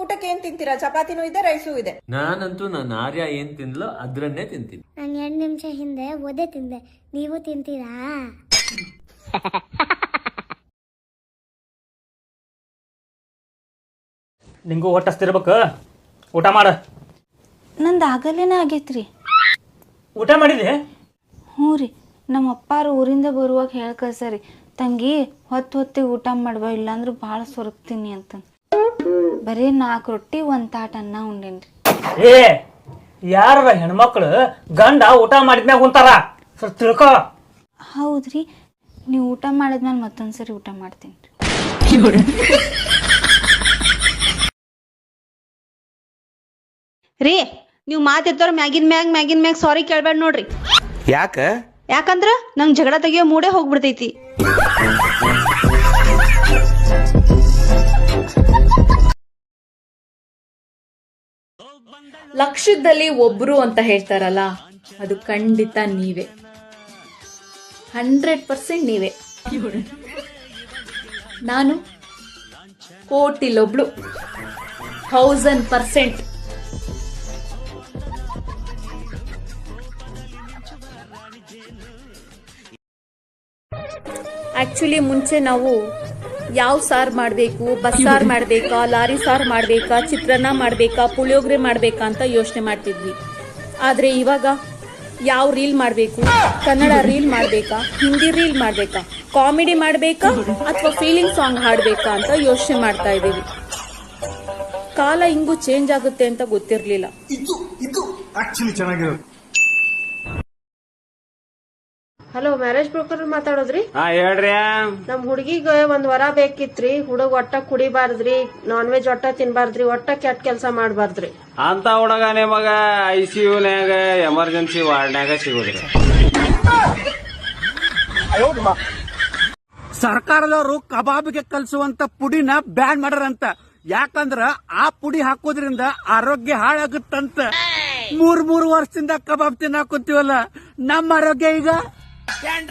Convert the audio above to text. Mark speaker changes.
Speaker 1: ಊಟಕ್ಕೆ ಏನ್ ತಿಂತೀರಾ? ಚಪಾತಿನೂ ಇದೆ ರೈಸೂ ಇದೆ.
Speaker 2: ನಾನಂತೂ ನನ್ನ ಆರ್ಯ ಏನ್ ತಿನ್ಲೋ ಅದ್ರನ್ನೇ ತಿಂತೀನಿ.
Speaker 3: ನಾನು ಎರಡು ನಿಮಿಷ ಹಿಂದೆ ಒದೆ ತಿಂದೆ. ನೀವು ತಿಂತೀರಾ?
Speaker 4: ನಿಂಗೂ ಹೊಟ್ಟೆ ಹಸ್ತಿರ್ಬೇಕು ಊಟ ಮಾಡ.
Speaker 5: ನಂದು ಆಗಲೇನೆ ಆಗೈತ್ರಿ.
Speaker 4: ಊಟ ಮಾಡಿದೆ?
Speaker 5: ಹ್ಞೂ ರೀ. ನಮ್ಮ ಅಪ್ಪಾರು ಊರಿಂದ ಬರುವಾಗ ಹೇಳಿ ರೀ ತಂಗಿ ಹೊತ್ತು ಹೊತ್ತಿಗೆ ಊಟ ಮಾಡ್ಬೋ ಇಲ್ಲಾಂದ್ರೆ ಭಾಳ ಸೊರಗ್ತೀನಿ ಅಂತ ಬರೀ ನಾಲ್ಕು ರೊಟ್ಟಿ ಒಂದು ತಾಟ ಅನ್ನ ಉಂಡೇನ್ರಿ.
Speaker 4: ಏ ಯಾರ ಹೆಣ್ಮಕ್ಳು ಗಂಡ ಊಟ ಮಾಡಿದ್ಮ್ಯಾಗ ಕುಂತಾರ ತಿಳ್ಕೋ ತಿಳ್ಕೊ.
Speaker 5: ಹೌದ್ರಿ ನೀವು ಊಟ ಮಾಡಿದ್ಮೇಲೆ ಮತ್ತೊಂದ್ಸರಿ ಊಟ ಮಾಡ್ತೀನಿ
Speaker 6: ರೀ ನೀವು ಮಾತಿರ್ತಾರ ಮ್ಯಾಗಿನ ಮ್ಯಾಗ್ ಮ್ಯಾಗಿನ ಮ್ಯಾಗ್ ಸಾರಿ ಕೇಳ್ಬೇಡ ನೋಡ್ರಿ.
Speaker 7: ಯಾಕ?
Speaker 6: ಯಾಕಂದ್ರ ನಂಗ್ ಜಗಳ ತೆಗಿಯೋ ಮೂಡೇ ಹೋಗ್ಬಿಡ್ತೈತಿ.
Speaker 8: ಲಕ್ಷದಲ್ಲಿ ಒಬ್ರು ಅಂತ ಹೇಳ್ತಾರಲ್ಲ, ಅದು ಖಂಡಿತ ನೀವೇ. ಹಂಡ್ರೆಡ್ ಪರ್ಸೆಂಟ್ ನೀವೇ. ನಾನು ಕೋಟಿಲೊಬ್ಳು. Thousand percent. ಆಕ್ಚುಲಿ ಮುಂಚೆ ನಾವು ಯಾವ ಸಾರು ಮಾಡಬೇಕು ಬಸ್ಸಾರು ಮಾಡಬೇಕಾ, ಲಾರಿ ಸಾರು ಮಾಡಬೇಕಾ, ಚಿತ್ರಾನ್ನ ಮಾಡಬೇಕಾ, ಪುಳಿಯೋಗರೆ ಮಾಡಬೇಕಾ ಅಂತ ಯೋಚನೆ ಮಾಡ್ತಿದ್ವಿ. ಆದರೆ ಇವಾಗ ಯಾವ ರೀಲ್ ಮಾಡಬೇಕು, ಕನ್ನಡ ರೀಲ್ ಮಾಡಬೇಕಾ, ಹಿಂದಿ ರೀಲ್ ಮಾಡಬೇಕಾ, ಕಾಮಿಡಿ ಮಾಡಬೇಕಾ ಅಥವಾ ಫೀಲಿಂಗ್ ಸಾಂಗ್ ಹಾಡಬೇಕಾ ಅಂತ ಯೋಚನೆ ಮಾಡ್ತಾ ಇದ್ದೀವಿ. ಕಾಲ ಹಿಂಗೂ ಚೇಂಜ್ ಆಗುತ್ತೆ ಅಂತ ಗೊತ್ತಿರಲಿಲ್ಲ.
Speaker 9: ಹಲೋ ಮ್ಯಾರೇಜ್ ಬ್ರೋಕರ್ ಮಾತಾಡೋದ್ರಿ?
Speaker 7: ಹಾ ಹೇಳ್ರಿ.
Speaker 9: ನಮ್ ಹುಡುಗಿಗ ಒಂದ್ ವರ ಬೇಕಿತ್ರಿ. ಹುಡುಗ ಒಟ್ಟ ಕುಡಿಬಾರ್ದ್ರಿ ನಾನ್ ವೆಜ್ ಒಟ್ಟ ತಿನ್ಬಾರ್ದ್ರಿ ಒಟ್ಟ ಕೆಟ್ಟ ಕೆಲಸ ಮಾಡಬಾರ್ದ್ರಿ.
Speaker 7: ಅಂತ ಹುಡುಗ ನಿಮಗ ಐ ಸಿ ಯುನ್ಯಾಗ ಎಮರ್ಜೆನ್ಸಿ ವಾರ್ಡ್ನ್ಯಾಗ ಸಿಗುದ್ರಿ.
Speaker 10: ಸರ್ಕಾರದವರು ಕಬಾಬ್ಗೆ ಕಲ್ಸುವಂತ ಪುಡಿನ ಬ್ಯಾನ್ ಮಾಡ್ಯಾರಂತ. ಯಾಕಂದ್ರ ಆ ಪುಡಿ ಹಾಕೋದ್ರಿಂದ ಆರೋಗ್ಯ ಹಾಳಾಗುತ್ತಂತ. ಮೂರ್ ಮೂರು ವರ್ಷದಿಂದ ಕಬಾಬ್ ತಿನ್ನಾಕುತ್ತೀವಲ್ಲ ನಮ್ಮ ಆರೋಗ್ಯ ಈಗ? என்